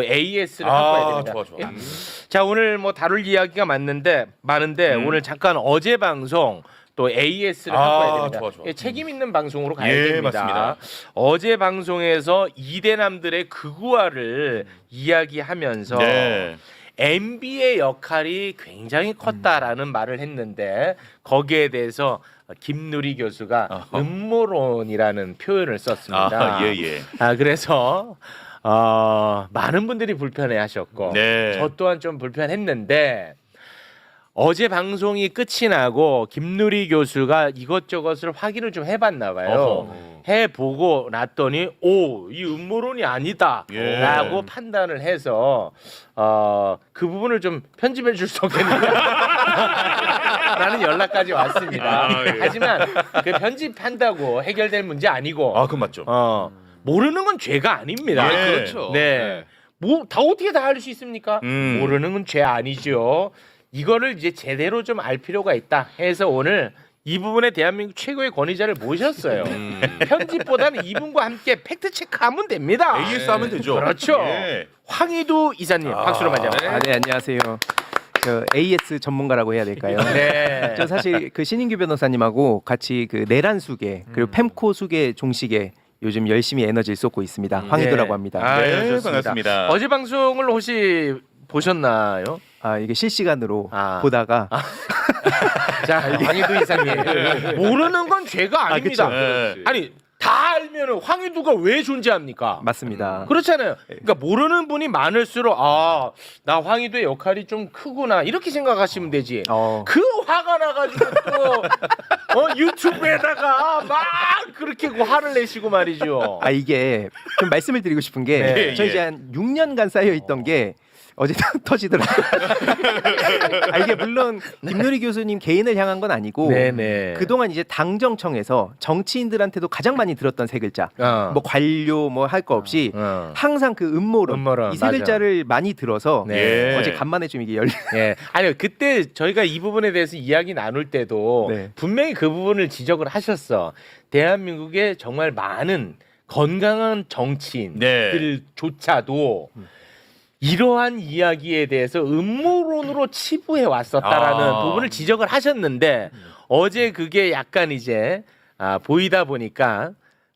AS를 확보해야 됩니다. 아, 좋아 좋아. 예? 자 오늘 뭐 다룰 이야기가 많는데 많은데 음. 오늘 잠깐 어제 방송 또 AS를 아, 확보해야 됩니다. 좋아, 좋아. 예, 책임 있는 방송으로 가야 예, 됩니다. 맞습니다. 어제 방송에서 이대남들의 극우화를 이야기하면서 네. MB의 역할이 굉장히 컸다라는 말을 했는데 거기에 대해서 김누리 교수가 어허. 음모론이라는 표현을 썼습니다. 아, 예, 예. 아, 그래서 어, 많은 분들이 불편해하셨고 네. 저 또한 좀 불편했는데 어제 방송이 끝이 나고 김누리 교수가 이것저것을 확인을 좀 해봤나 봐요. 어허. 해보고 났더니 오 이 음모론이 아니다라고 예. 판단을 해서 어, 그 부분을 좀 편집해 줄 수 없겠느냐라는 연락까지 왔습니다. 아, 예. 하지만 그 편집한다고 해결될 문제 아니고 아, 그건 맞죠. 어, 모르는 건 죄가 아닙니다. 예. 그렇죠. 네. 뭐 다 어떻게 다할수 있습니까? 음. 모르는 건 죄 아니죠. 이거를 이제 제대로 좀 알 필요가 있다 해서 오늘 이 부분에 대한민국 최고의 권위자를 모셨어요. 음. 편집보다는 이분과 함께 팩트 체크하면 됩니다. AS 하면 되죠. 그렇죠. 예. 황희도 이사님 아, 박수로 맞아. 네. 아, 네 안녕하세요. 저 AS 전문가라고 해야 될까요? 네. 저 사실 그 신인규 변호사님하고 같이 그 내란 수계 그리고 팸코 수계 종식에 요즘 열심히 에너지를 쏟고 있습니다. 황희도라고 네. 합니다. 아, 네, 예, 좋습니다. 반갑습니다. 어제 방송을 혹시 보셨나요? 아 이게 실시간으로 아. 보다가 자, 황희도 이사님 모르는 건 죄가 아닙니다. 그쵸. 네. 아니 다 알면은 황희도가 왜 존재합니까? 맞습니다. 그렇잖아요. 그러니까 모르는 분이 많을수록 아 나 황희도의 역할이 좀 크구나 이렇게 생각하시면 되지. 어, 그 화가 나가지고 또 어, 유튜브에다가 막 그렇게 화를 내시고 말이죠. 아 이게 좀 말씀을 드리고 싶은 게 네, 저 예. 이제 한 6년간 쌓여 있던 게 어제 터지더라고요. 아 이게 물론 김누리 교수님 개인을 향한 건 아니고 네네. 그동안 이제 당정청에서 정치인들한테도 가장 많이 들었던 세 글자 어. 뭐 관료 뭐 할 거 없이 어. 항상 그 음모론, 음모론, 이 세 맞아. 글자를 많이 들어서 네. 예. 어제 간만에 좀 이게 열리 예. 아니요. 그때 저희가 이 부분에 대해서 이야기 나눌 때도 네. 분명히 그 부분을 지적을 하셨어. 대한민국에 정말 많은 건강한 정치인들조차도 이러한 이야기에 대해서 음모론으로 치부해 왔었다라는 아. 부분을 지적을 하셨는데 어제 그게 약간 이제 아, 보이다 보니까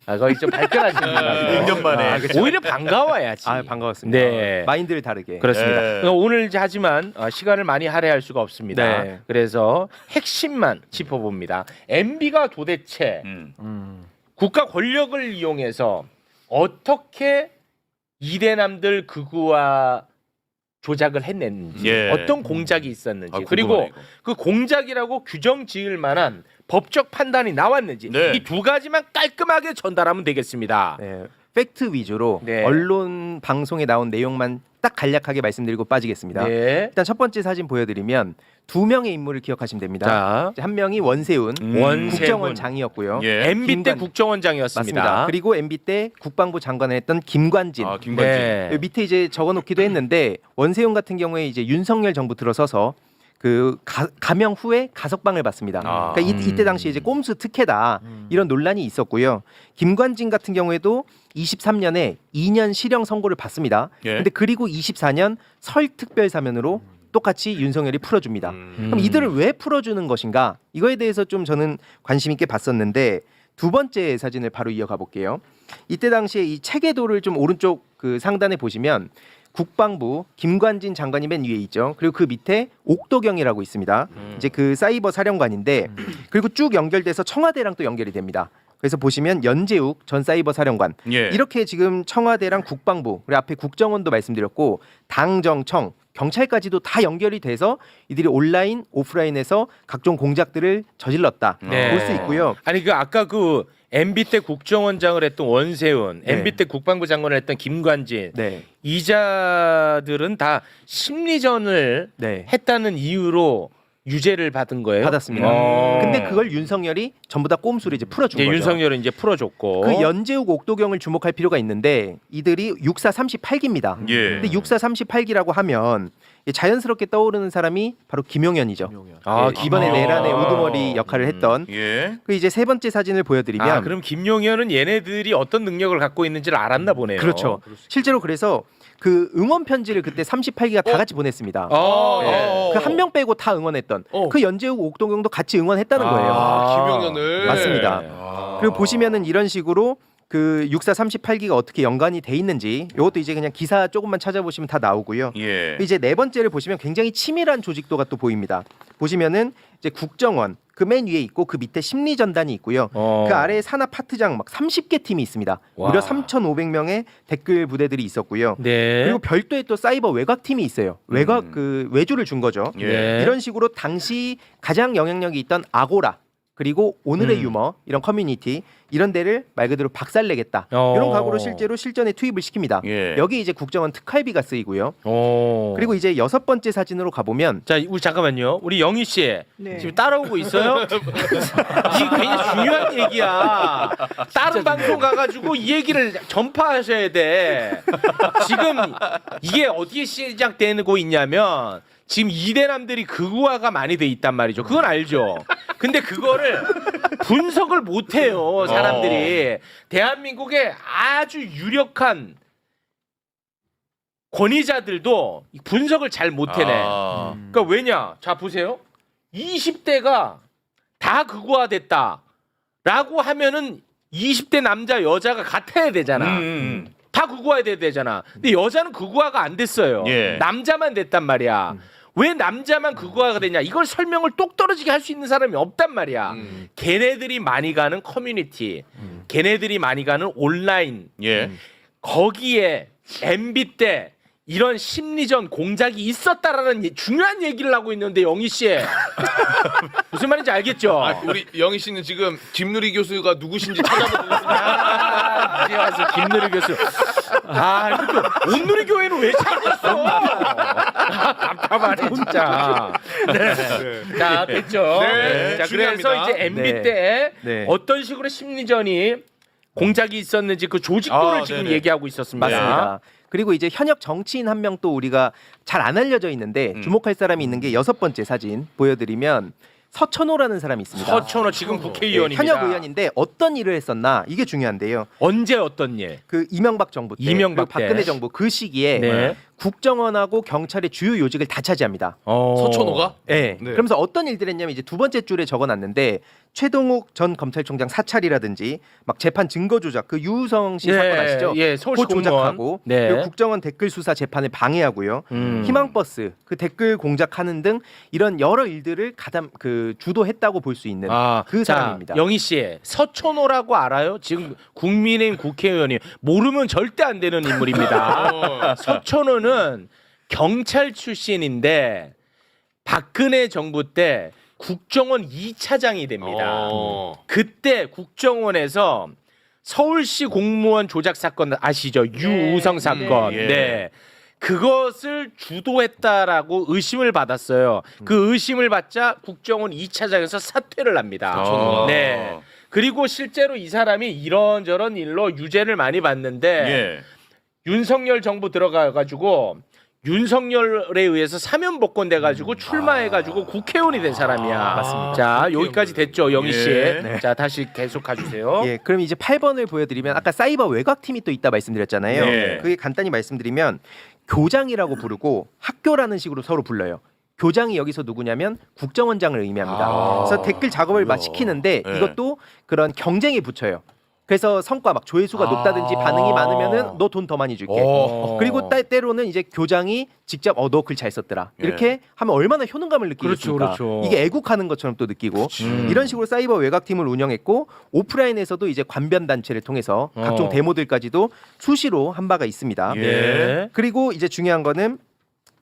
아, 거의 좀 발끈하시는 것 같아요. 6년 만에. 아, 오히려 반가워야지. 아 반가웠습니다. 네. 마인드를 다르게. 그렇습니다. 네. 그러니까 오늘 이제 하지만 어, 시간을 많이 할애할 수가 없습니다. 네. 그래서 핵심만 짚어봅니다. MB가 도대체 음. 음. 국가 권력을 이용해서 어떻게 이대남들 극우화 조작을 했는지 예. 어떤 공작이 있었는지 아, 그리고 궁금하네, 이거. 그 공작이라고 규정 지을 만한 법적 판단이 나왔는지 네. 이 두 가지만 깔끔하게 전달하면 되겠습니다. 네. 팩트 위주로 네. 언론 방송에 나온 내용만 딱 간략하게 말씀드리고 빠지겠습니다. 네. 일단 첫 번째 사진 보여드리면 두 명의 인물을 기억하시면 됩니다. 자, 한 명이 원세훈, 음. 원세훈. 국정원장이었고요. 예. MB 때 김관- 국정원장이었습니다. 맞습니다. 그리고 MB 때 국방부 장관을 했던 김관진. 아, 김관진. 네. 여기 밑에 이제 적어놓기도 했는데 원세훈 같은 경우에 이제 윤석열 정부 들어서서 그 가, 감형 후에 가석방을 받습니다. 아. 그러니까 이, 이때 당시 이제 꼼수 특혜다 이런 논란이 있었고요. 김관진 같은 경우에도 23년에 2년 실형 선고를 받습니다. 예. 근데 그리고 24년 설 특별 사면으로 똑같이 윤석열이 풀어줍니다. 음. 그럼 이들을 왜 풀어주는 것인가? 이거에 대해서 좀 저는 관심 있게 봤었는데 두 번째 사진을 바로 이어가 볼게요. 이때 당시에 이 체계도를 좀 오른쪽 그 상단에 보시면 국방부 김관진 장관이 맨 위에 있죠. 그리고 그 밑에 옥도경이라고 있습니다. 이제 그 사이버 사령관인데 그리고 쭉 연결돼서 청와대랑 또 연결이 됩니다. 그래서 보시면 연재욱 전 사이버 사령관 예. 이렇게 지금 청와대랑 국방부 그리고 앞에 국정원도 말씀드렸고 당정청 경찰까지도 다 연결이 돼서 이들이 온라인 오프라인에서 각종 공작들을 저질렀다 네. 볼 수 있고요. 아니 그 아까 그 MB 때 국정원장을 했던 원세훈, 네. MB 때 국방부 장관을 했던 김관진 네, 이자들은 다 심리전을 네. 했다는 이유로 유죄를 받은 거예요. 받았습니다. 어. 근데 그걸 윤석열이 전부 다 꼼수로 이제 풀어준 이제 거죠. 윤석열은 이제 풀어줬고. 그 연재욱 옥도경을 주목할 필요가 있는데 이들이 육사 38기입니다. 예. 근데 육사 38기라고 하면 자연스럽게 떠오르는 사람이 바로 김용현이죠. 아, 예, 이번에 김용현. 내란의 우두머리 역할을 했던 예. 그 이제 세 번째 사진을 보여드리면 아, 그럼 김용현은 얘네들이 어떤 능력을 갖고 있는지를 알았나 보네요. 그렇죠. 실제로 그래서 그 응원 편지를 그때 38기가 다 같이 보냈습니다. 어, 예. 어. 그 한 명 빼고 다 응원했던 어. 그 연재욱 옥동경도 같이 응원했다는 거예요. 아, 김용현을 맞습니다. 아. 그리고 보시면은 이런 식으로 그 64 38기가 어떻게 연관이 돼 있는지 이것도 이제 그냥 기사 조금만 찾아보시면 다 나오고요. 예. 이제 네 번째를 보시면 굉장히 치밀한 조직도가 또 보입니다. 보시면은 이제 국정원 그 맨 위에 있고 그 밑에 심리전단이 있고요. 어. 그 아래에 산하 파트장 막 30개 팀이 있습니다. 와. 무려 3,500명의 댓글 부대들이 있었고요. 네. 그리고 별도의 또 사이버 외곽 팀이 있어요. 외곽 음. 그 외주를 준 거죠. 예. 네. 이런 식으로 당시 가장 영향력이 있던 아고라 그리고 오늘의 음. 유머 이런 커뮤니티 이런 데를 말 그대로 박살내겠다 어. 이런 각오로 실제로 실전에 투입을 시킵니다. 예. 여기 이제 국정원 특활비가 쓰이고요. 어. 그리고 이제 여섯 번째 사진으로 가보면 자, 우리 잠깐만요. 우리 영희 씨 네. 지금 따라오고 있어요? 이게 굉장히 중요한 얘기야. 다른 방송 가가지고 이 얘기를 전파하셔야 돼. 지금 이게 어디에 시작되고 있냐면 지금 이대남들이 극우화가 많이 돼 있단 말이죠. 그건 알죠. 근데 그거를 분석을 못 해요. 사람들이 대한민국의 아주 유력한 권위자들도 이 분석을 잘 못 해내. 아. 그러니까 왜냐? 자 보세요. 20대가 다 극우화됐다. 라고 하면은 20대 남자 여자가 같아야 되잖아. 음. 다 극우화 돼야 되잖아. 근데 여자는 극우화가 안 됐어요. 예. 남자만 됐단 말이야. 왜 남자만 극우화가 되냐? 이걸 설명을 똑 떨어지게 할 수 있는 사람이 없단 말이야. 음. 걔네들이 많이 가는 커뮤니티, 걔네들이 많이 가는 온라인 예. 거기에 MB 때 이런 심리전 공작이 있었다라는 예- 중요한 얘기를 하고 있는데 영희 씨 무슨 말인지 알겠죠? 아, 우리 영희 씨는 지금 김누리 교수가 누구신지 찾아보고 있습니다. 아, 이제 와서 김누리 교수. 아, 이렇게 온누리 교회는 왜 찾고 있어? 답답하네 진짜. 네. 자 됐죠. 네, 자 중요합니다. 그래서 이제 MB 네. 때 네. 어떤 식으로 심리전이 공작이 있었는지 그 조직도를 아, 지금 네네. 얘기하고 있었습니다. 맞습니다. 그리고 이제 현역 정치인 한 명 또 우리가 잘 안 알려져 있는데 음. 주목할 사람이 있는 게 여섯 번째 사진 보여드리면 서천호라는 사람이 있습니다. 서천호 지금 네, 국회의원입니다. 현역 의원인데 어떤 일을 했었나 이게 중요한데요. 언제 어떤 일? 그 이명박 정부 때, 이명박 그리고 박근혜 때. 정부 그 시기에 네. 국정원하고 경찰의 주요 요직을 다 차지합니다. 어. 서천호가? 네. 네. 그러면서 어떤 일들 했냐면 이제 두 번째 줄에 적어놨는데 최동욱 전 검찰총장 사찰이라든지 막 재판 증거 조작 그 유우성 씨 예, 사건 아시죠? 예, 서울시 그거 조작하고. 네. 그리고 국정원 댓글 수사 재판을 방해하고요. 음. 희망버스 그 댓글 공작하는 등 이런 여러 일들을 가담 그 주도했다고 볼 수 있는 아, 그 자, 사람입니다. 영희 씨, 서천호라고 알아요? 지금 국민의힘 국회의원이 모르면 절대 안 되는 인물입니다. 어. 서천호는 경찰 출신인데 박근혜 정부 때 국정원 2차장이 됩니다. 어. 그때 국정원에서 서울시 공무원 조작 사건 아시죠? 유우성 사건. 네. 네. 그것을 주도했다라고 의심을 받았어요. 그 의심을 받자 국정원 2차장에서 사퇴를 합니다. 서천호가. 네. 그리고 실제로 이 사람이 이런저런 일로 유죄를 많이 받는데 예. 윤석열 정부 들어가 가지고 윤석열에 의해서 사면 복권 돼 가지고 출마해 가지고 국회의원이 된 사람이야. 맞습니다. 자, 여기까지 됐죠, 영희 씨. 예. 자, 다시 계속 가 주세요. 예, 그럼 이제 8번을 보여드리면 아까 사이버 외곽 팀이 또 있다 말씀드렸잖아요. 네. 그게 간단히 말씀드리면 교장이라고 부르고 학교라는 식으로 서로 불러요. 교장이 여기서 누구냐면 국정원장을 의미합니다. 아. 그래서 댓글 작업을 막. 시키는데 네. 이것도 그런 경쟁에 붙여요. 그래서 성과 막 조회수가 아. 높다든지 반응이 많으면은 너 돈 더 많이 줄게. 어. 그리고 때, 때로는 이제 교장이 직접 어 너 글 잘 썼더라 예. 이렇게 하면 얼마나 효능감을 느끼겠습니까? 그렇죠, 그렇죠. 이게 애국하는 것처럼 또 느끼고 음. 이런 식으로 사이버 외곽팀을 운영했고 오프라인에서도 이제 관변 단체를 통해서 각종 어. 데모들까지도 수시로 한 바가 있습니다. 예. 네. 그리고 이제 중요한 거는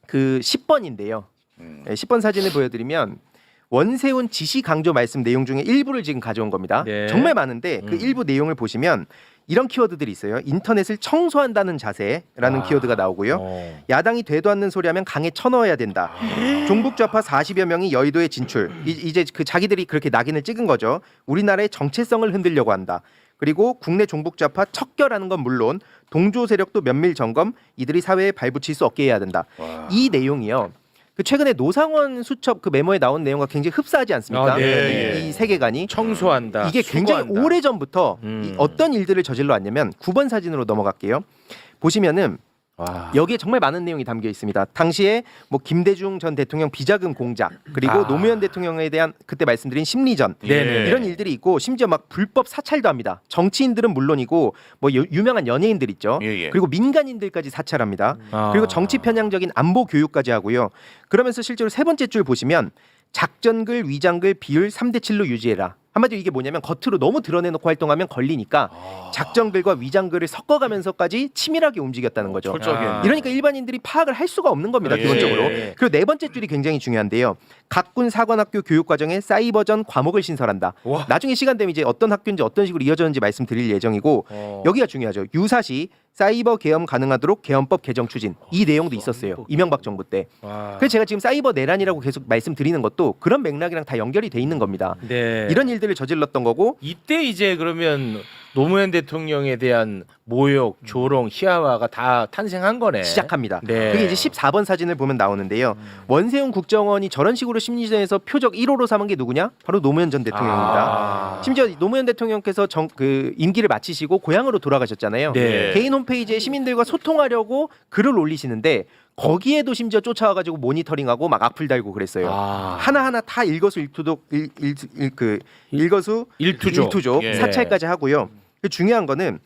그 10번인데요. 음. 10번 사진을 보여드리면 원세훈 지시 강조 말씀 내용 중에 일부를 지금 가져온 겁니다. 네. 정말 많은데 그 음. 일부 내용을 보시면 이런 키워드들이 있어요. 인터넷을 청소한다는 자세라는 아. 키워드가 나오고요. 어. 야당이 되도 않는 소리 하면 강에 쳐넣어야 된다. 종북 좌파 40여 명이 여의도에 진출. 이, 이제 그 자기들이 그렇게 낙인을 찍은 거죠. 우리나라의 정체성을 흔들려고 한다. 그리고 국내 종북 좌파 척결하는 건 물론 동조 세력도 면밀 점검. 이들이 사회에 발붙일 수 없게 해야 된다. 와. 이 내용이요. 그 최근에 노상원 수첩 그 메모에 나온 내용과 굉장히 흡사하지 않습니까? 아, 네, 예. 이, 이 세계관이 청소한다. 이게 굉장히 수거한다. 오래 전부터 음. 이 어떤 일들을 저질러 왔냐면 9번 사진으로 넘어갈게요. 보시면은 와. 여기에 정말 많은 내용이 담겨 있습니다. 당시에 뭐 김대중 전 대통령 비자금 공작 그리고 아. 노무현 대통령에 대한 그때 말씀드린 심리전 네네. 이런 일들이 있고 심지어 막 불법 사찰도 합니다. 정치인들은 물론이고 뭐 유- 유명한 연예인들 있죠. 예, 예. 그리고 민간인들까지 사찰합니다. 아. 그리고 정치 편향적인 안보 교육까지 하고요. 그러면서 실제로 세 번째 줄 보시면 작전글, 위장글, 비율 3대 7로 유지해라. 한마디로 이게 뭐냐면 겉으로 너무 드러내놓고 활동하면 걸리니까 작전글과 위장글을 섞어가면서까지 치밀하게 움직였다는 거죠. 철저하게. 아. 이러니까 일반인들이 파악을 할 수가 없는 겁니다. 예. 기본적으로. 예. 그리고 네 번째 줄이 굉장히 중요한데요. 각군 사관학교 교육 과정에 사이버전 과목을 신설한다. 와. 나중에 시간 되면 이제 어떤 학교인지 어떤 식으로 이어졌는지 말씀드릴 예정이고 어. 여기가 중요하죠. 유사시 사이버 계엄 가능하도록 계엄법 개정 추진 이 내용도 있었어요. 이명박 정부 때. 와. 그래서 제가 지금 사이버 내란이라고 계속 말씀드리는 것도 그런 맥락이랑 다 연결이 돼 있는 겁니다. 네. 이런 일들을 저질렀던 거고 이때 이제 그러면 노무현 대통령에 대한 모욕, 조롱, 희화화가 다 탄생한 거네. 시작합니다. 네. 그게 이제 14번 사진을 보면 나오는데요. 원세훈 국정원이 저런 식으로 심리전에서 표적 1호로 삼은 게 누구냐? 바로 노무현 전 대통령입니다. 아. 심지어 노무현 대통령께서 정, 그 임기를 마치시고 고향으로 돌아가셨잖아요. 네. 개인 홈페이지에 시민들과 소통하려고 글을 올리시는데 거기에도 심지어 쫓아와가지고 모니터링하고 막 악플 달고 그랬어요. 아. 하나하나 다 일거수 일투족 일, 일, 일, 그 일거수 일투족. 일투족 예. 사찰까지 하고요. 그 중요한 거는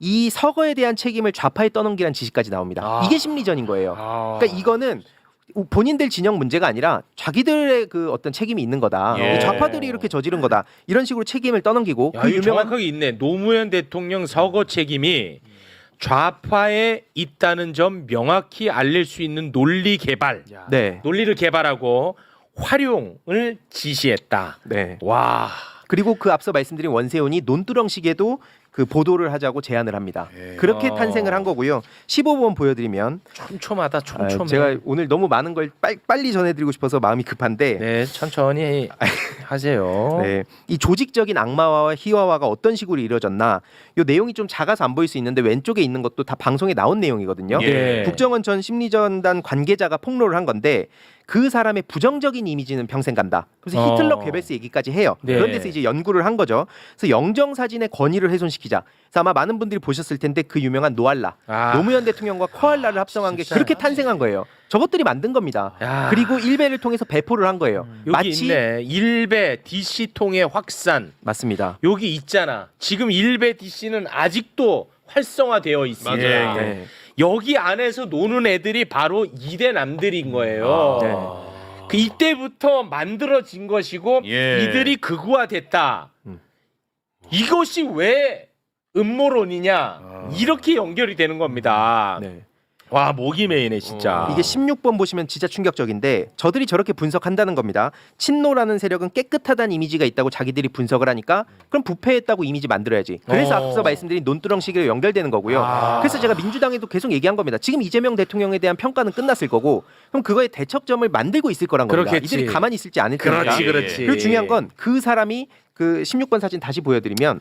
이 서거에 대한 책임을 좌파에 떠넘기라는 지시까지 나옵니다. 아. 이게 심리전인 거예요. 아. 그러니까 이거는 본인들 진영 문제가 아니라 자기들의 그 어떤 책임이 있는 거다. 예. 이 좌파들이 이렇게 저지른 거다. 이런 식으로 책임을 떠넘기고 야, 그 유명한 정확하게 있네. 노무현 대통령 서거 책임이 좌파에 있다는 점 명확히 알릴 수 있는 논리 개발, 네, 논리를 개발하고 활용을 지시했다. 네. 와, 그리고 그 앞서 말씀드린 원세훈이 논두렁식에도 그 보도를 하자고 제안을 합니다. 그렇게 아. 탄생을 한 거고요. 15번 보여드리면 촘촘하다, 아, 촘촘해. 제가 오늘 너무 많은 걸 빨, 빨리 전해드리고 싶어서 마음이 급한데 네, 천천히 하세요. 네, 이 조직적인 악마화와 희화화가 어떤 식으로 이루어졌나 이 내용이 좀 작아서 안 보일 수 있는데 왼쪽에 있는 것도 다 방송에 나온 내용이거든요. 예. 네. 국정원 전 심리전단 관계자가 폭로를 한 건데 그 사람의 부정적인 이미지는 평생 간다. 그래서 어. 히틀러 괴벨스 얘기까지 해요. 네. 그런 데서 이제 연구를 한 거죠. 그래서 영정 사진의 권위를 훼손시키자. 그래서 아마 많은 분들이 보셨을 텐데 그 유명한 노알라 아. 노무현 대통령과 코알라를 합성한 게 진짜. 그렇게 탄생한 거예요. 저것들이 만든 겁니다. 야. 그리고 일베를 통해서 배포를 한 거예요. 여기 마치 있네. 일베 DC 통의 확산. 맞습니다. 여기 있잖아. 지금 일베 DC는 아직도 활성화되어 있습니다. 맞아요. 네. 여기 안에서 노는 애들이 바로 이대 남들인 거예요. 네. 그 이때부터 만들어진 것이고 예. 이들이 극우화됐다. 음. 이것이 왜 음모론이냐? 이렇게 연결이 되는 겁니다. 네. 와 목이 메이네 진짜. 어. 이게 16번 보시면 진짜 충격적인데 저들이 저렇게 분석한다는 겁니다. 친노라는 세력은 깨끗하다는 이미지가 있다고 자기들이 분석을 하니까 그럼 부패했다고 이미지 만들어야지. 그래서 어. 앞서 말씀드린 논두렁 시기로 연결되는 거고요. 아. 그래서 제가 민주당에도 계속 얘기한 겁니다. 지금 이재명 대통령에 대한 평가는 끝났을 거고 그럼 그거에 대척점을 만들고 있을 거란 겁니다. 그렇겠지. 이들이 가만히 있을지 않을 테니까. 그렇지 예, 그렇지. 그리고 중요한 건 그 사람이 그 16번 사진 다시 보여드리면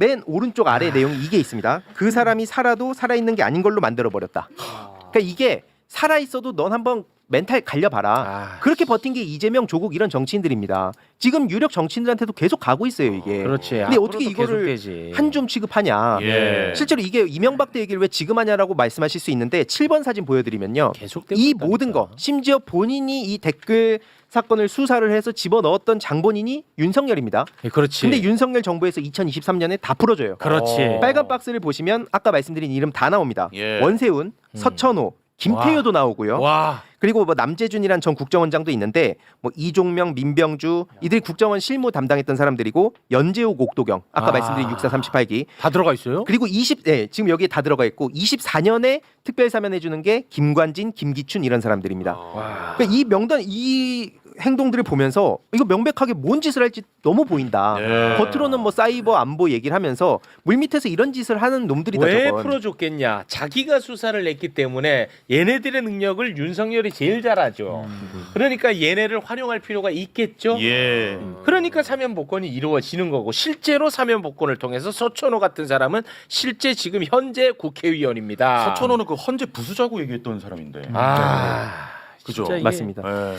맨 오른쪽 아래 내용이 이게 있습니다. 그 사람이 살아도 살아있는 게 아닌 걸로 만들어 버렸다. 그러니까 이게 살아 있어도 넌 한번 멘탈 갈려봐라. 아, 그렇게 버틴 게 이재명, 조국 이런 정치인들입니다. 지금 유력 정치인들한테도 계속 가고 있어요 이게. 그렇지. 근데 앞으로도 어떻게 이거를 계속 되지. 한 줌 취급하냐? 예. 실제로 이게 이명박 때 얘기를 왜 지금 하냐라고 말씀하실 수 있는데 7번 사진 보여드리면요. 계속되고 이 있다니까. 모든 거 심지어 본인이 이 댓글 사건을 수사를 해서 집어넣었던 장본인이 윤석열입니다. 예, 그렇지. 근데 윤석열 정부에서 2023년에 다 풀어줘요. 그렇지. 어. 빨간 박스를 보시면 아까 말씀드린 이름 다 나옵니다. 예. 원세훈, 서천호, 김태효도 나오고요. 음. 와. 그리고 뭐 남재준이란 전 국정원장도 있는데 뭐 이종명, 민병주 이들이 국정원 실무 담당했던 사람들이고 연재욱, 옥도경 아까 아. 말씀드린 64, 38기 다 들어가 있어요? 그리고 20, 네, 지금 여기에 다 들어가 있고 24년에 특별 사면해 주는 게 김관진, 김기춘 이런 사람들입니다. 와. 그러니까 이 명단 이 행동들을 보면서 이거 명백하게 뭔 짓을 할지 너무 보인다. 네. 겉으로는 뭐 사이버 안보 얘기를 하면서 물밑에서 이런 짓을 하는 놈들이다 왜 저건. 풀어줬겠냐? 자기가 수사를 했기 때문에 얘네들의 능력을 윤석열이 제일 잘하죠. 그러니까 얘네를 활용할 필요가 있겠죠. 예. 그러니까 사면 복권이 이루어지는 거고 실제로 사면 복권을 통해서 서천호 같은 사람은 실제 지금 현재 국회의원입니다. 서천호는 그 헌재 부수자고 얘기했던 사람인데. 아, 그죠? 진짜 이게 맞습니다. 예.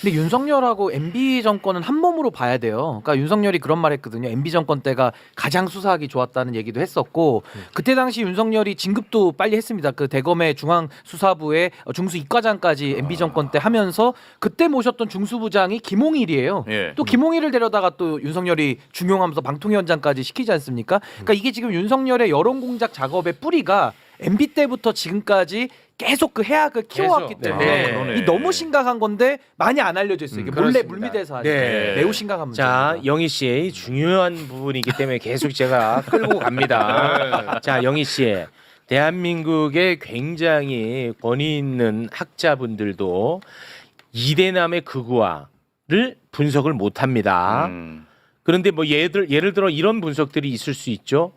근데 윤석열하고 MB 정권은 한 몸으로 봐야 돼요. 그러니까 윤석열이 그런 말 했거든요. MB 정권 때가 가장 수사하기 좋았다는 얘기도 했었고 그때 당시 윤석열이 진급도 빨리 했습니다. 그 대검의 중앙 수사부에 중수 이과장까지 MB 정권 때 하면서 그때 모셨던 중수부장이 김홍일이에요. 예. 또 김홍일을 데려다가 또 윤석열이 중용하면서 방통위원장까지 시키지 않습니까? 그러니까 이게 지금 윤석열의 여론 공작 작업의 뿌리가 MB 때부터 지금까지 계속 그 해악을 키워왔기 계속, 네. 때문에 아, 그러네. 이 너무 심각한 건데 많이 안 알려져 있어요. 이게 음, 몰래 그렇습니다. 물밑에서 하니까 네. 매우 심각한 문제. 자, 영희 씨 중요한 부분이기 때문에 계속 제가 끌고 갑니다. 자, 영희 씨. 대한민국의 굉장히 권위 있는 학자분들도 이대남의 극우화를 분석을 못 합니다. 음. 그런데 뭐 예를, 예를 들어 이런 분석들이 있을 수 있죠.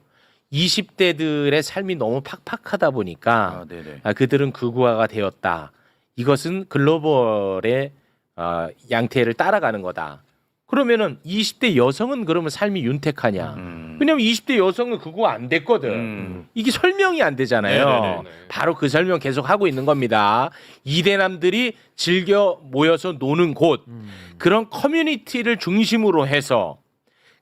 20대들의 삶이 너무 팍팍하다 보니까 아, 네네. 아, 그들은 극우화가 되었다. 이것은 글로벌의 아, 양태를 따라가는 거다. 그러면은 20대 여성은 그러면 삶이 윤택하냐? 음. 왜냐면 20대 여성은 극우화 안 됐거든. 음. 이게 설명이 안 되잖아요. 네네네네. 바로 그 설명 계속 하고 있는 겁니다. 이대남들이 즐겨 모여서 노는 곳 음. 그런 커뮤니티를 중심으로 해서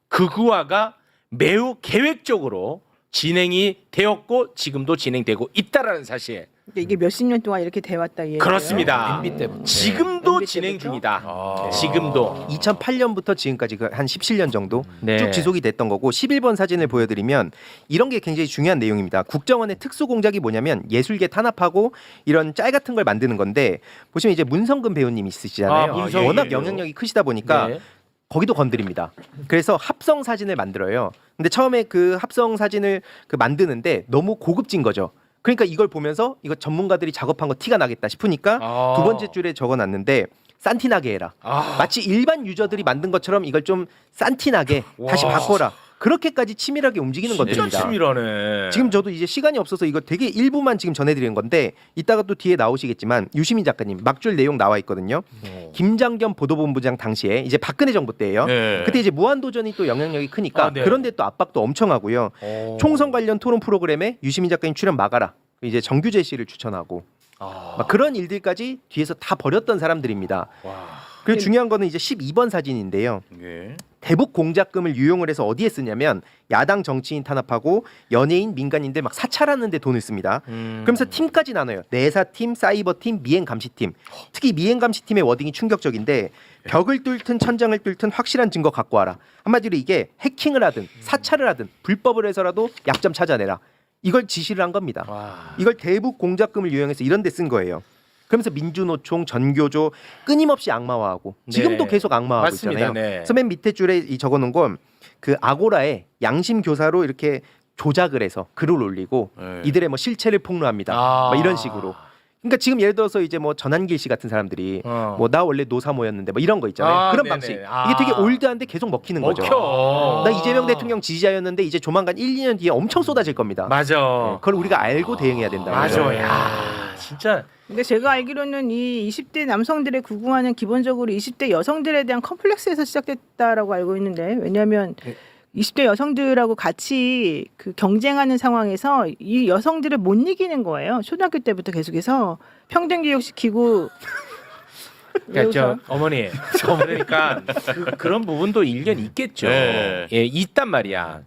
극우화가 매우 계획적으로 진행이 되었고 지금도 진행되고 있다라는 사실. 근데 이게 몇십 년 동안 이렇게 돼 왔다 이 얘기예요? 그렇습니다. MB 때부터. 지금도 MB 진행 때부터? 중이다. 아. 지금도. 2008년부터 지금까지 그한 17년 정도 네. 쭉 지속이 됐던 거고 11번 사진을 보여드리면 이런 게 굉장히 중요한 내용입니다. 국정원의 특수 공작이 뭐냐면 예술계 탄압하고 이런 짤 같은 걸 만드는 건데 보시면 이제 문성근 배우님 있으시잖아요. 아, 문성근 워낙. 영향력이 크시다 보니까 네. 거기도 건드립니다. 그래서 합성 사진을 만들어요. 근데 처음에 그 합성 사진을 그 만드는데 너무 고급진 거죠. 그러니까 이걸 보면서 이거 전문가들이 작업한 거 티가 나겠다 싶으니까 아. 두 번째 줄에 적어놨는데 산티나게 해라. 아. 마치 일반 유저들이 만든 것처럼 이걸 좀 산티나게 다시 와. 바꿔라. 그렇게까지 치밀하게 움직이는 진짜 것들입니다. 치밀하네. 지금 저도 이제 시간이 없어서 이거 되게 일부만 지금 전해드리는 건데 이따가 또 뒤에 나오시겠지만 유시민 작가님 막줄 내용 나와 있거든요. 어. 김장겸 보도본부장 당시에 이제 박근혜 정부 때예요. 네. 그때 이제 무한도전이 또 영향력이 크니까 아, 네. 그런데 또 압박도 엄청 하고요. 어. 총선 관련 토론 프로그램에 유시민 작가님 출연 막아라. 이제 정규재 씨를 추천하고 아. 막 그런 일들까지 뒤에서 다 벌였던 사람들입니다. 와. 그리고 중요한 거는 이제 12번 사진인데요. 예. 대북 공작금을 유용을 해서 어디에 쓰냐면 야당 정치인 탄압하고 연예인 민간인들 막 사찰하는 데 돈을 씁니다. 음. 그러면서 팀까지 나눠요. 내사팀, 사이버팀, 미행 감시팀. 특히 미행 감시팀의 워딩이 충격적인데 벽을 뚫든 천장을 뚫든 확실한 증거 갖고 와라. 한마디로 이게 해킹을 하든 사찰을 하든 불법을 해서라도 약점 찾아내라. 이걸 지시를 한 겁니다. 와. 이걸 대북 공작금을 유용해서 이런 데 쓴 거예요. 그러면서 민주노총, 전교조 끊임없이 악마화하고 지금도 네. 계속 악마화하고 맞습니다. 있잖아요. 네. 그래서 맨 밑에 줄에 이 적어놓은 건 그 아고라에 양심 교사로 이렇게 조작을 해서 글을 올리고 네. 이들의 뭐 실체를 폭로합니다. 아. 뭐 이런 식으로. 그러니까 지금 예를 들어서 이제 뭐 전한길 씨 같은 사람들이 어. 뭐 나 원래 노사모였는데 뭐 이런 거 있잖아요. 아, 그런 네네. 방식. 아. 이게 되게 올드한데 계속 먹히는 거죠. 먹혀. 나 이재명 대통령 지지자였는데 이제 조만간 1, 2년 뒤에 엄청 쏟아질 겁니다. 맞아. 네, 그걸 우리가 알고 대응해야 된다. 맞아. 요 야, 진짜 근데 제가 알기로는 이 20대 남성들의 구구화는 기본적으로 20대 여성들에 대한 컴플렉스에서 시작됐다라고 알고 있는데 왜냐하면 네. 20대 여성들하고 같이 그 경쟁하는 상황에서 이 여성들을 못 이기는 거예요. 초등학교 때부터 계속해서 평등 교육 시키고 그러니까 저 어머니 저 그러니까 그, 그런 부분도 일견 있겠죠. 네. 예, 있단 말이야.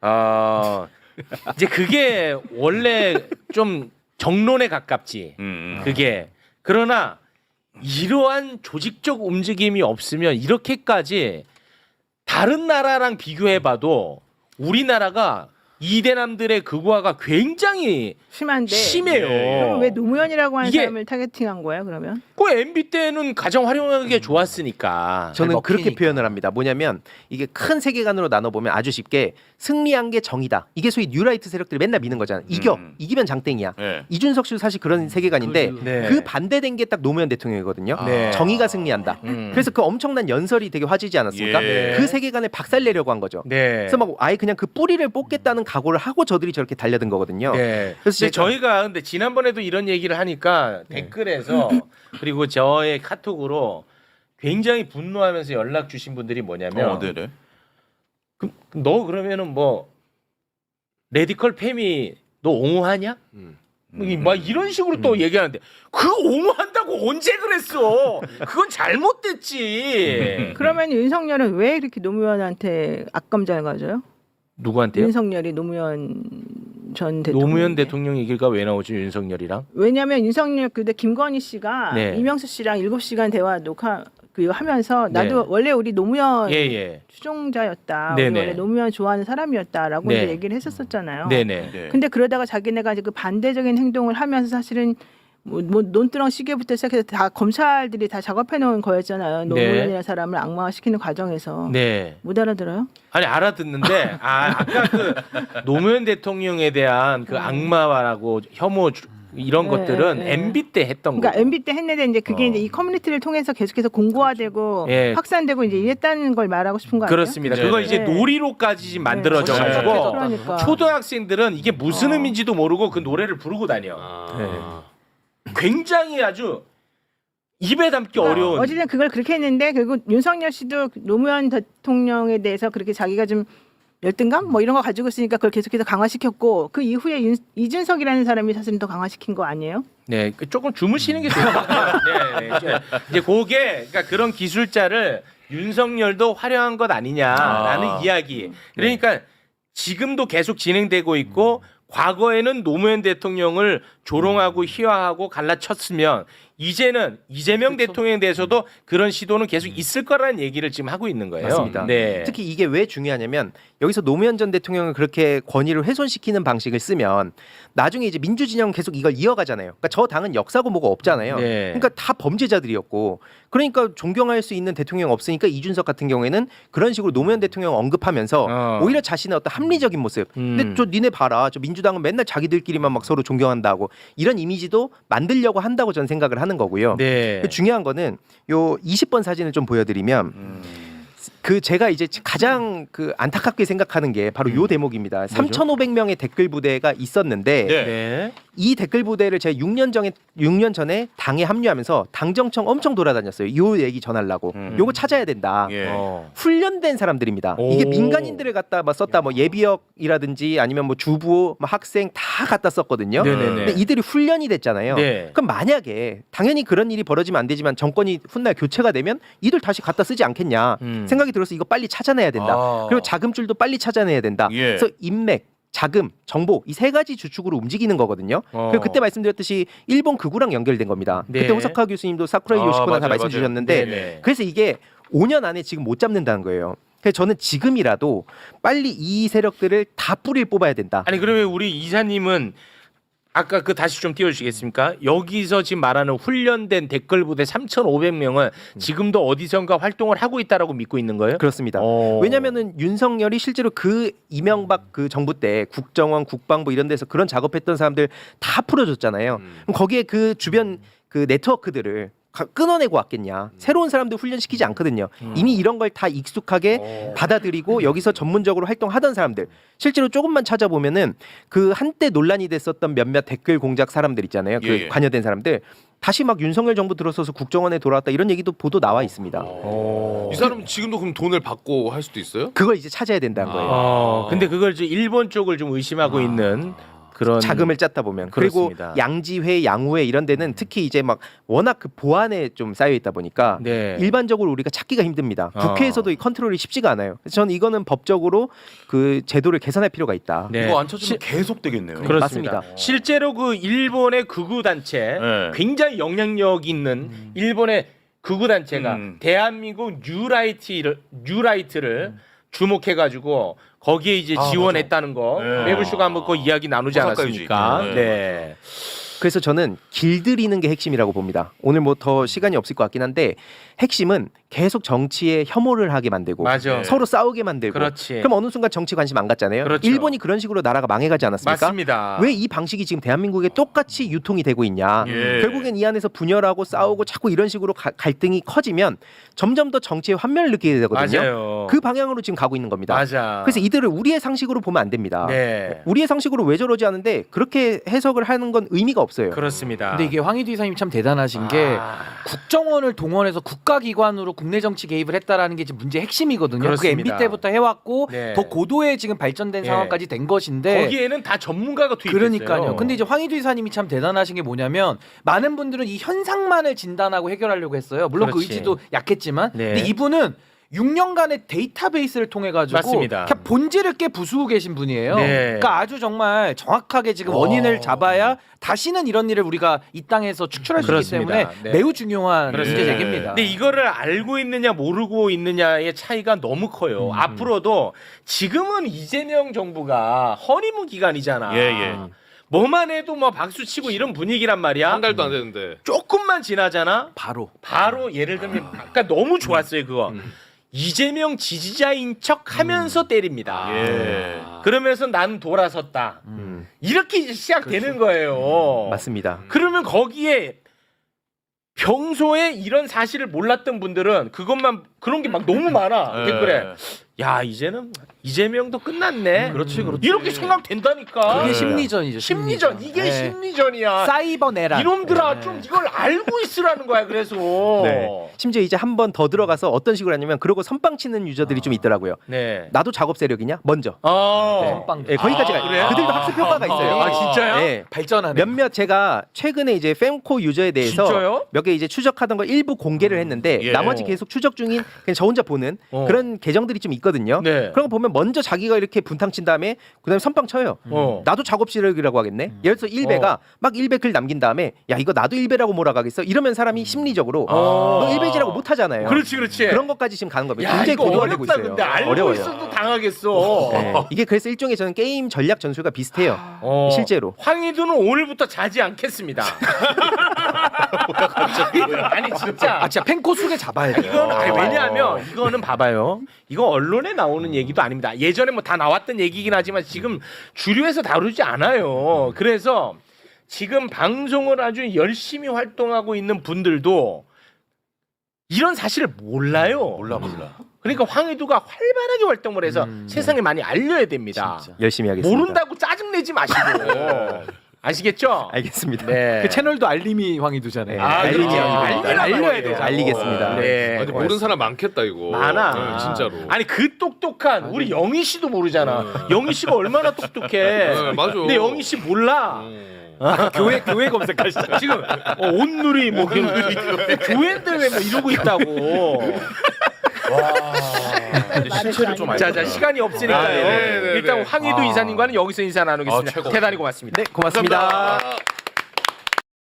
어 이제 그게 원래 좀 정론에 가깝지. 음. 그게 그러나 이러한 조직적 움직임이 없으면 이렇게까지 다른 나라랑 비교해봐도 우리나라가 이대남들의 극우화가 굉장히 심한데 심해요. 그럼 왜 노무현이라고 하는 이게- 사람을 타겟팅한 거야 그러면? 그 MB 때는 가장 활용하기 좋았으니까. 저는 잘 그렇게 먹히니까. 표현을 합니다. 뭐냐면 이게 큰 세계관으로 나눠 보면 아주 쉽게 승리한 게 정이다. 이게 소위 뉴라이트 세력들이 맨날 미는 거잖아. 이겨. 음. 이기면 장땡이야. 예. 이준석 씨도 사실 그런 세계관인데 그, 네. 반대된 게 딱 노무현 대통령이거든요. 네. 정의가 승리한다. 음. 그래서 그 엄청난 연설이 되게 화제지 않았습니까? 예. 그 세계관을 박살내려고 한 거죠. 네. 그래서 막 아예 그냥 그 뿌리를 뽑겠다는 각오를 하고 저들이 저렇게 달려든 거거든요. 네. 그래서 근데 제가- 저희가 근데 지난번에도 이런 얘기를 하니까 댓글에서 그리고 저의 카톡으로 굉장히 분노하면서 연락 주신 분들이 뭐냐면 어, 네네. 그럼 너 그러면은 뭐 레디컬 페미 너 옹호하냐? 음. 이- 막 이런 식으로 또 얘기하는데 그거 옹호한다고 언제 그랬어? 그건 잘못됐지. 그러면 윤석열은 왜 이렇게 노무현한테 악감정을 가져요? 누구한테요? 윤석열이 노무현 전 대통령. 노무현 대통령 얘기가 왜 나오지 윤석열이랑? 왜냐하면 윤석열 그때 김건희 씨가 네. 이명수 씨랑 7시간 대화 녹화 그 하면서 나도 네. 원래 우리 노무현 예 예. 추종자였다. 우리 네네. 원래 노무현 좋아하는 사람이었다라고 네. 이제 얘기를 했었었잖아요. 네네. 네. 근데 그러다가 자기네가 이제 그 반대적인 행동을 하면서 사실은 뭐, 뭐 논두렁 시계부터 시작해서 다 검찰들이 다 작업해 놓은 거였잖아요. 노무현이라는 사람을 악마화시키는 과정에서 네. 못 알아들어요? 아니 알아듣는데 아 아까 그 노무현 대통령에 대한 그 악마라고 혐오 주- 이런 네, 것들은 네, 네. MB 때 했던 그러니까 거고. MB 때 했는데 이제 그게 어. 이제 이 커뮤니티를 통해서 계속해서 공고화되고 예. 확산되고 이제 이랬다는 걸 말하고 싶은 거 아니에요? 그렇습니다. 네, 그걸 네. 이제 놀이로까지 만들어져 네. 가지고 그러니까. 초등학생들은 이게 무슨 어. 의미인지도 모르고 그 노래를 부르고 다녀. 아. 굉장히 아주 입에 담기 어려운. 어쨌든 그걸 그렇게 했는데 결국 윤석열 씨도 노무현 대통령에 대해서 그렇게 자기가 좀 열등감 뭐 이런 거 가지고 있으니까 그걸 계속해서 강화시켰고 그 이후에 윤, 이준석이라는 사람이 사실은 더 강화시킨 거 아니에요? 네, 그 조금 주무시는 게 좋을 것 같아요. 네, 네. 이제- 이제 그게 그러니까 그런 기술자를 윤석열도 활용한 것 아니냐라는 아. 이야기. 그러니까 지금도 계속 진행되고 있고 과거에는 노무현 대통령을 조롱하고 희화하고 갈라쳤으면 이제는 이재명 대통령에 대해서도 그런 시도는 계속 있을 거라는 얘기를 지금 하고 있는 거예요. 맞습니다. 네. 특히 이게 왜 중요하냐면 여기서 노무현 전 대통령을 그렇게 권위를 훼손시키는 방식을 쓰면 나중에 이제 민주진영 계속 이걸 이어가잖아요. 그러니까 저 당은 역사고 뭐가 없잖아요. 네. 그러니까 다 범죄자들이었고 그러니까 존경할 수 있는 대통령 없으니까 이준석 같은 경우에는 그런 식으로 노무현 대통령 언급하면서 어. 오히려 자신의 어떤 합리적인 모습. 음. 근데 저 니네 봐라. 저 민주당은 맨날 자기들끼리만 막 서로 존경한다고 이런 이미지도 만들려고 한다고 저는 생각을 하는 거고요. 네. 그 중요한 거는 요 20번 사진을 좀 보여드리면 그 제가 이제 가장 그 안타깝게 생각하는 게 바로 요 대목입니다. 3,500명의 댓글 부대가 있었는데 네. 네. 이 댓글 부대를 제가 6년 전에 6년 전에 당에 합류하면서 당정청 엄청 돌아다녔어요. 요 얘기 전하려고. 음. 요거 찾아야 된다. 예. 어. 훈련된 사람들입니다. 오. 이게 민간인들을 갖다 막 썼다 뭐 예비역이라든지 아니면 뭐 주부, 뭐 학생 다 갖다 썼거든요. 네네네. 근데 이들이 훈련이 됐잖아요. 네. 그럼 만약에 당연히 그런 일이 벌어지면 안 되지만 정권이 훗날 교체가 되면 이들 다시 갖다 쓰지 않겠냐 음. 생각이 들어서 이거 빨리 찾아내야 된다. 아. 그리고 자금줄도 빨리 찾아내야 된다. 예. 그래서 인맥, 자금, 정보 이 세 가지 주축으로 움직이는 거거든요. 어. 그리고 그때 말씀드렸듯이 일본 극우랑 연결된 겁니다. 네. 그때 호사카 교수님도 사쿠라이 아, 요시코나 다 맞아요, 말씀 맞아요. 주셨는데 네네. 그래서 이게 5년 안에 지금 못 잡는다는 거예요. 그래서 저는 지금이라도 빨리 이 세력들을 다 뿌리를 뽑아야 된다. 아니 그러면 우리 이사님은 아까 그 다시 좀 띄워주시겠습니까? 여기서 지금 말하는 훈련된 댓글 부대 3,500명은 지금도 어디선가 활동을 하고 있다라고 믿고 있는 거예요? 그렇습니다. 어. 왜냐면은 윤석열이 실제로 그 이명박 그 정부 때 국정원, 국방부 이런 데서 그런 작업했던 사람들 다 풀어줬잖아요. 음. 그럼 거기에 그 주변 그 네트워크들을 가- 끊어내고 왔겠냐? 새로운 사람들 훈련시키지 않거든요. 이미 이런 걸 다 익숙하게 어. 받아들이고 여기서 전문적으로 활동하던 사람들 실제로 조금만 찾아보면은 그 한때 논란이 됐었던 몇몇 댓글 공작 사람들 있잖아요. 그 예, 예. 관여된 사람들 다시 막 윤석열 정부 들어서서 국정원에 돌아왔다 이런 얘기도 보도 나와 있습니다. 어. 이 사람 지금도 그럼 돈을 받고 할 수도 있어요? 그걸 이제 찾아야 된다는 거예요. 어. 근데 그걸 이제 일본 쪽을 좀 의심하고 있는 그런 자금을 짰다 보면 그렇습니다. 그리고 양지회, 양우회 이런 데는 특히 이제 막 워낙 그 보안에 좀 쌓여 있다 보니까 네. 일반적으로 우리가 찾기가 힘듭니다. 어. 국회에서도 이 컨트롤이 쉽지가 않아요. 그래서 저는 이거는 법적으로 그 제도를 개선할 필요가 있다. 네. 이거 안 찾으면 계속 되겠네요. 그렇습니다. 맞습니다. 실제로 그 일본의 극우 단체 네. 굉장히 영향력 있는 일본의 극우 단체가 음. 대한민국 뉴라이트를 뉴라이트를 주목해 가지고 거기에 이제 아, 지원했다는 거 네. 매불쇼가 한번 그 이야기 나누지 호사카 않았습니까? 유지. 네. 그래서 저는 길들이는 게 핵심이라고 봅니다. 오늘 뭐 더 시간이 없을 것 같긴 한데 핵심은 계속 정치에 혐오를 하게 만들고 맞아. 서로 싸우게 만들고 그렇지. 그럼 어느 순간 정치 관심 안 갔잖아요. 그렇죠. 일본이 그런 식으로 나라가 망해가지 않았습니까? 맞습니다. 왜 이 방식이 지금 대한민국에 똑같이 유통이 되고 있냐? 예. 결국엔 이 안에서 분열하고 싸우고 자꾸 이런 식으로 가- 갈등이 커지면 점점 더 정치의 환멸을 느끼게 되거든요. 맞아요. 그 방향으로 지금 가고 있는 겁니다. 맞아. 그래서 이들을 우리의 상식으로 보면 안 됩니다. 네. 우리의 상식으로 왜 저러지 않은데 그렇게 해석을 하는 건 의미가 없어요. 그렇습니다. 근데 이게 황희두 이사님 참 대단하신 게 아, 국정원을 동원해서 국가기관으로 국내 정치 개입을 했다라는 게 지금 문제 핵심이거든요. 그 그렇습니다. MB 때부터 해왔고 네. 더 고도의 지금 발전된 예. 상황까지 된 것인데 거기에는 다 전문가가 투입됐어요. 그러니까요. 근데 이제 황희두 이사님이 참 대단하신 게 뭐냐면 많은 분들은 이 현상만을 진단하고 해결하려고 했어요. 물론 그 그렇지. 의지도 약했지만, 네. 근데 이분은 6년간의 데이터베이스를 통해 가지고 맞습니다. 그냥 본질을 깨 부수고 계신 분이에요. 네. 그러니까 아주 정말 정확하게 지금 어. 원인을 잡아야 다시는 이런 일을 우리가 이 땅에서 축출할 수 있기 그렇습니다. 때문에 네. 매우 중요한. 문제 제기입니다. 근데 이거를 알고 있느냐 모르고 있느냐의 차이가 너무 커요. 음. 앞으로도 지금은 이재명 정부가 허니문 기간이잖아. 예, 예. 뭐만 해도 뭐 박수 치고 이런 분위기란 말이야. 한 달도 안 되는데. 조금만 지나잖아. 바로 바로 예를 들면 아까 너무 좋았어요 그거. 이재명 지지자인 척 하면서 때립니다. 예. 그러면서 나는 돌아섰다. 음, 이렇게 이제 시작되는 거예요. 맞습니다. 그러면 거기에 평소에 이런 사실을 몰랐던 분들은 그것만 그런 게 막 너무 많아 예. 댓글에 야 이제는 이재명도 끝났네 그렇지, 그렇지. 이렇게 생각된다니까 그게 네. 심리전이죠. 심리전 이게 네. 심리전이야 사이버 내란. 이놈들아 네. 좀 이걸 알고 있으라는 거야 그래서 네. 심지어 이제 한 번 더 들어가서 어떤 식으로 하냐면 그러고 선빵 치는 유저들이 좀 있더라고요. 네. 나도 작업 세력이냐? 먼저. 어. 선빵. 네, 거기까지 아, 가요. 그래요? 그들도 학습 효과가 있어요. 아, 진짜요? 네. 발전하는 몇몇 제가 최근에 이제 fem코 유저에 대해서 진짜요? 몇 개 이제 추적하던 걸 일부 공개를 했는데 예. 나머지 계속 추적 중인 그냥 저 혼자 보는 어. 그런 계정들이 좀 있거든요. 네. 그런 거 보면 먼저 자기가 이렇게 분탕 친 다음에 그다음에 선빵 쳐요. 어. 나도 작업실이라고 하겠네. 예를 들어서 일베가 막 일베 글 남긴 다음에 야 이거 나도 일베라고 몰아가겠어. 이러면 사람이 심리적으로 어. 너 일베지라고 못 하잖아요. 그렇지 그렇지 그런 것까지 지금 가는 겁니다. 야 굉장히 이거 고도화되고 어렵다 있어요. 근데 알고. 있어도 당하겠어 네. 이게 그래서 일종의 저는 게임 전략 전술과 비슷해요. 어. 실제로. 황희두는 오늘부터 자지 않겠습니다. 아니 진짜. 아 진짜 펜코 속에 잡아야 돼요. 이건 아니, 왜냐 하면 이거는 봐봐요. 이거 언론에 나오는 얘기도 아닙니다. 예전에 뭐 다 나왔던 얘기긴 하지만 지금 주류에서 다루지 않아요. 그래서 지금 방송을 아주 열심히 활동하고 있는 분들도 이런 사실을 몰라요. 몰라 몰라. 그러니까 황희두가 활발하게 활동을 해서 음. 세상에 많이 알려야 됩니다. 열심히 하겠습니다. 모른다고 짜증 내지 마시고 아시겠죠? 알겠습니다. 네. 그 채널도 알림이 황희두잖아요. 네, 아, 알림이 그렇죠. 아닙니다. 알리라고 알려야. 되죠. 알리겠습니다. 네. 아니, 모르는 사람 많겠다 이거. 많아. 네, 진짜로. 아니 그 똑똑한 우리 영희 씨도 모르잖아. 영희 씨가 얼마나 똑똑해. 네, 맞아. 근데 영희 씨 몰라. 음. 교회 교회 검색하시죠. 지금 어, 온누리 뭐 교회인데 왜 뭐 이러고 있다고. 실체를 좀 알자. 자자 시간이 없으니까요. 아, 네, 네, 네, 일단 네. 황희두 아. 이사님과는 여기서 인사 나누겠습니다. 아, 최고. 대단히 고맙습니다. 네, 고맙습니다. 감사합니다.